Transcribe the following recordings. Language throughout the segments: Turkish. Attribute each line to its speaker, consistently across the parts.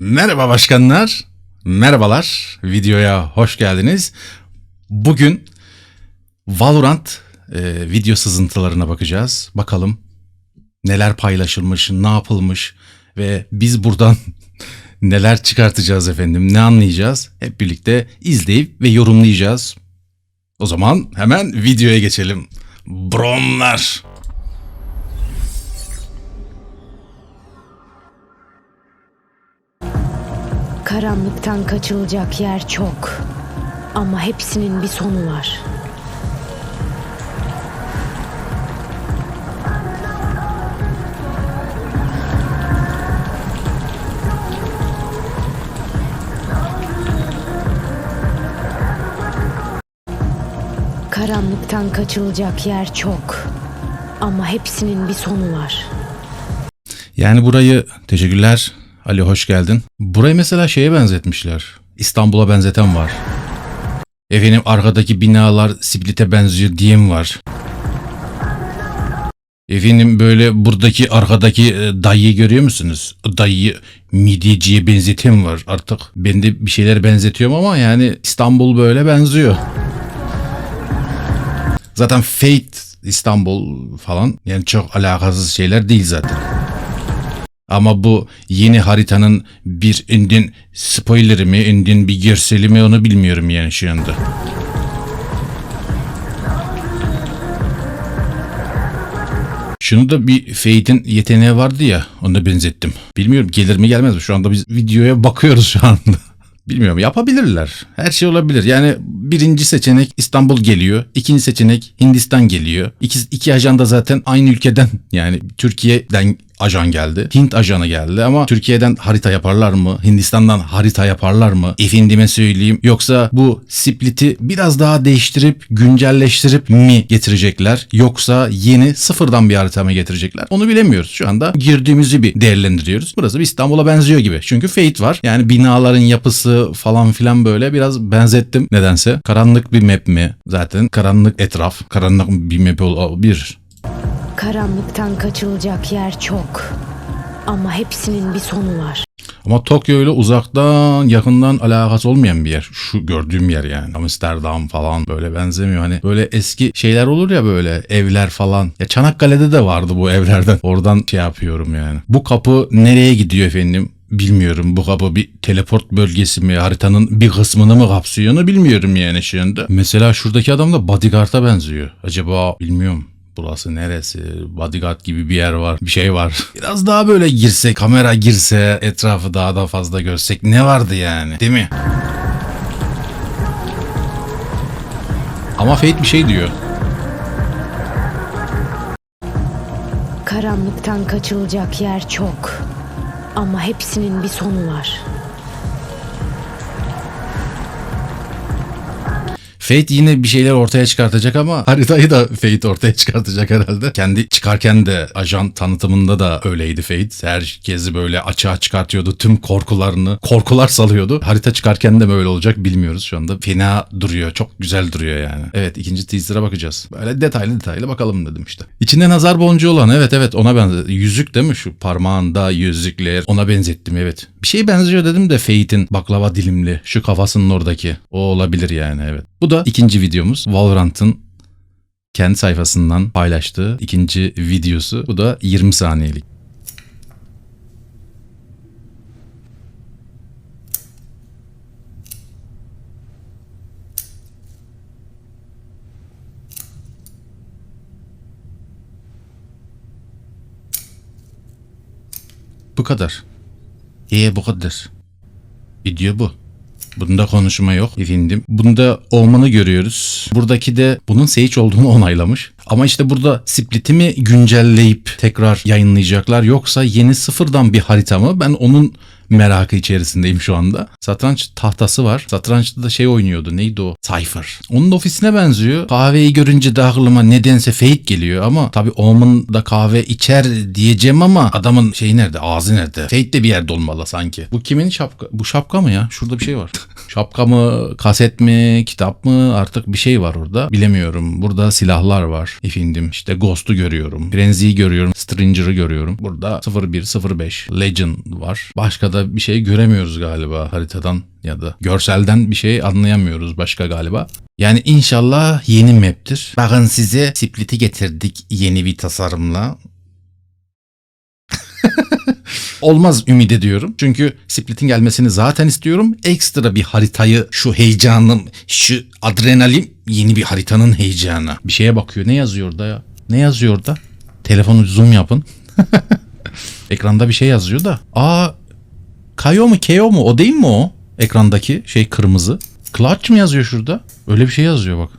Speaker 1: Merhaba başkanlar, merhabalar. Videoya hoş geldiniz. Bugün Valorant e, video sızıntılarına bakacağız. Bakalım neler paylaşılmış, ne yapılmış ve biz buradan neler çıkartacağız efendim, ne anlayacağız? Hep birlikte izleyip ve yorumlayacağız. O zaman hemen videoya geçelim. Bromlar.
Speaker 2: Karanlıktan kaçılacak yer çok. Ama hepsinin bir sonu var. Karanlıktan kaçılacak yer çok. Ama hepsinin bir sonu var.
Speaker 1: Yani burayı teşekkürler. Ali hoş geldin. Burayı mesela şeye benzetmişler. İstanbul'a benzeten var. Efendim arkadaki binalar Split'e benziyor diyem var. Efendim böyle buradaki arkadaki e, dayıyı görüyor musunuz? Dayıyı midyeciye benzetim var artık. Ben de bir şeyler benzetiyorum ama yani İstanbul böyle benziyor. Zaten Fate İstanbul falan yani çok alakasız şeyler değil zaten. Ama bu yeni haritanın bir indin spoilerı mı, indin bir görseli mi onu bilmiyorum yani şu anda. Şunu da bir Fate'in yeteneği vardı ya, onu da benzettim. Bilmiyorum gelir mi gelmez mi? Şu anda biz videoya bakıyoruz şu anda. Bilmiyorum yapabilirler. Her şey olabilir. Yani birinci seçenek İstanbul geliyor. ikinci seçenek Hindistan geliyor. İki, iki ajan da zaten aynı ülkeden yani Türkiye'den ajan geldi. Hint ajanı geldi ama Türkiye'den harita yaparlar mı? Hindistan'dan harita yaparlar mı? Efendime söyleyeyim. Yoksa bu split'i biraz daha değiştirip güncelleştirip mi getirecekler? Yoksa yeni sıfırdan bir harita mı getirecekler? Onu bilemiyoruz. Şu anda girdiğimizi bir değerlendiriyoruz. Burası bir İstanbul'a benziyor gibi. Çünkü Fate var. Yani binaların yapısı falan filan böyle biraz benzettim nedense. Karanlık bir map mi? Zaten karanlık etraf. Karanlık bir map olabilir.
Speaker 2: Karanlıktan kaçılacak yer çok. Ama hepsinin bir sonu var.
Speaker 1: Ama Tokyo ile uzaktan yakından alakası olmayan bir yer. Şu gördüğüm yer yani. Amsterdam falan böyle benzemiyor. Hani böyle eski şeyler olur ya böyle evler falan. Ya Çanakkale'de de vardı bu evlerden. Oradan şey yapıyorum yani. Bu kapı nereye gidiyor efendim? Bilmiyorum bu kapı bir teleport bölgesi mi haritanın bir kısmını mı kapsıyor onu bilmiyorum yani şu anda. Mesela şuradaki adam da bodyguard'a benziyor. Acaba bilmiyorum. Burası neresi? Bodyguard gibi bir yer var. Bir şey var. Biraz daha böyle girse, kamera girse, etrafı daha da fazla görsek ne vardı yani? Değil mi? Ama Fate bir şey diyor.
Speaker 2: Karanlıktan kaçılacak yer çok. Ama hepsinin bir sonu var.
Speaker 1: Fate yine bir şeyler ortaya çıkartacak ama haritayı da Fate ortaya çıkartacak herhalde. Kendi çıkarken de ajan tanıtımında da öyleydi Fate. Herkesi böyle açığa çıkartıyordu. Tüm korkularını, korkular salıyordu. Harita çıkarken de mi öyle olacak bilmiyoruz şu anda. Fena duruyor. Çok güzel duruyor yani. Evet ikinci teaser'a bakacağız. Böyle detaylı detaylı bakalım dedim işte. İçinde nazar boncuğu olan evet evet ona benzer. Yüzük değil mi şu parmağında yüzükler ona benzettim evet. Bir şey benziyor dedim de Fate'in baklava dilimli şu kafasının oradaki. O olabilir yani evet. Bu da ikinci videomuz. Valorant'ın kendi sayfasından paylaştığı ikinci videosu. Bu da 20 saniyelik. Bu kadar. İyi bu kadar. Video bu. Bunda konuşma yok efendim. Bunda Oman'ı görüyoruz. Buradaki de bunun Sage olduğunu onaylamış. Ama işte burada Split'i mi güncelleyip tekrar yayınlayacaklar yoksa yeni sıfırdan bir harita mı? Ben onun merakı içerisindeyim şu anda. Satranç tahtası var. Satrançta da şey oynuyordu. Neydi o? Cypher. Onun ofisine benziyor. Kahveyi görünce de aklıma nedense Fate geliyor ama tabii Omen da kahve içer diyeceğim ama adamın şeyi nerede? Ağzı nerede? Fate de bir yerde olmalı sanki. Bu kimin şapka? Bu şapka mı ya? Şurada bir şey var. Şapka mı, kaset mi, kitap mı artık bir şey var orada. Bilemiyorum. Burada silahlar var. Efendim işte Ghost'u görüyorum. Frenzy'yi görüyorum. Stranger'ı görüyorum. Burada 0105 Legend var. Başka da bir şey göremiyoruz galiba haritadan ya da görselden bir şey anlayamıyoruz başka galiba. Yani inşallah yeni map'tir. Bakın size Split'i getirdik yeni bir tasarımla. Olmaz ümit ediyorum. Çünkü Split'in gelmesini zaten istiyorum. Ekstra bir haritayı şu heyecanım, şu adrenalin yeni bir haritanın heyecanı. Bir şeye bakıyor. Ne yazıyor orada ya? Ne yazıyor orada? Telefonu zoom yapın. Ekranda bir şey yazıyor da. Aa Kayo mu Keo mu? O değil mi o? Ekrandaki şey kırmızı. Clutch mı yazıyor şurada? Öyle bir şey yazıyor bak.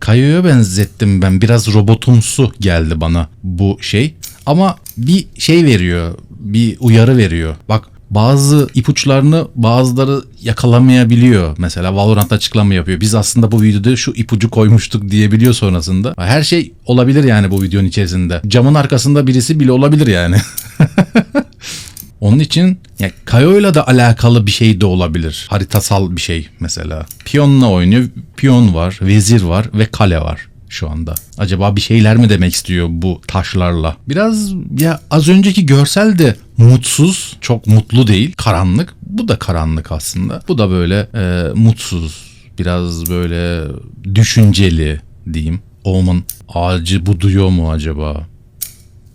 Speaker 1: Kayo'ya benzettim ben. Biraz robotumsu geldi bana bu şey. Ama bir şey veriyor. Bir uyarı veriyor. Bak bazı ipuçlarını bazıları yakalamayabiliyor. Mesela Valorant açıklama yapıyor. Biz aslında bu videoda şu ipucu koymuştuk diyebiliyor sonrasında. Her şey olabilir yani bu videonun içerisinde. Camın arkasında birisi bile olabilir yani. Onun için ya Kayo'yla da alakalı bir şey de olabilir. Haritasal bir şey mesela. Piyonla oynuyor. Piyon var, vezir var ve kale var şu anda. Acaba bir şeyler mi demek istiyor bu taşlarla? Biraz ya az önceki görsel de mutsuz, çok mutlu değil. Karanlık. Bu da karanlık aslında. Bu da böyle e, mutsuz, biraz böyle düşünceli diyeyim. Omen ağacı bu duyuyor mu acaba?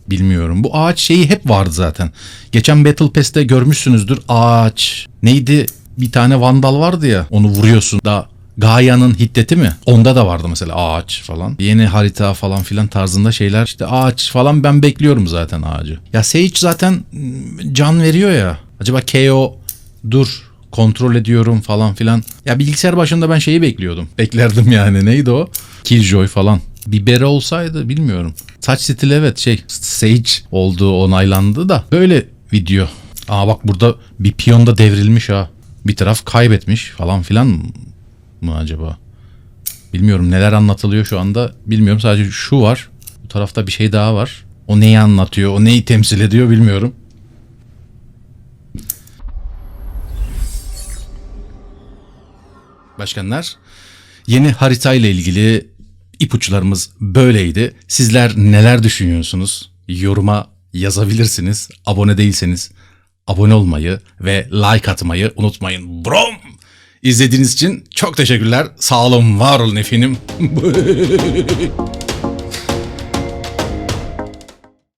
Speaker 1: Bilmiyorum. Bu ağaç şeyi hep vardı zaten. Geçen Battle Pass'te görmüşsünüzdür. Ağaç. Neydi? Bir tane vandal vardı ya. Onu vuruyorsun da Gaia'nın hiddeti mi? Onda da vardı mesela ağaç falan. Yeni harita falan filan tarzında şeyler. İşte ağaç falan ben bekliyorum zaten ağacı. Ya Sage zaten mm, can veriyor ya. Acaba KO dur kontrol ediyorum falan filan. Ya bilgisayar başında ben şeyi bekliyordum. Beklerdim yani. Neydi o? Killjoy falan. Biberi olsaydı bilmiyorum. Saç stili evet şey Sage olduğu onaylandı da böyle video. Aa bak burada bir piyon da devrilmiş ha. Bir taraf kaybetmiş falan filan mı acaba? Bilmiyorum neler anlatılıyor şu anda. Bilmiyorum sadece şu var. Bu tarafta bir şey daha var. O neyi anlatıyor, o neyi temsil ediyor bilmiyorum. Başkanlar, yeni harita ile ilgili ipuçlarımız böyleydi. Sizler neler düşünüyorsunuz? Yoruma yazabilirsiniz. Abone değilseniz abone olmayı ve like atmayı unutmayın. Brom! İzlediğiniz için çok teşekkürler. Sağ olun, var olun efendim.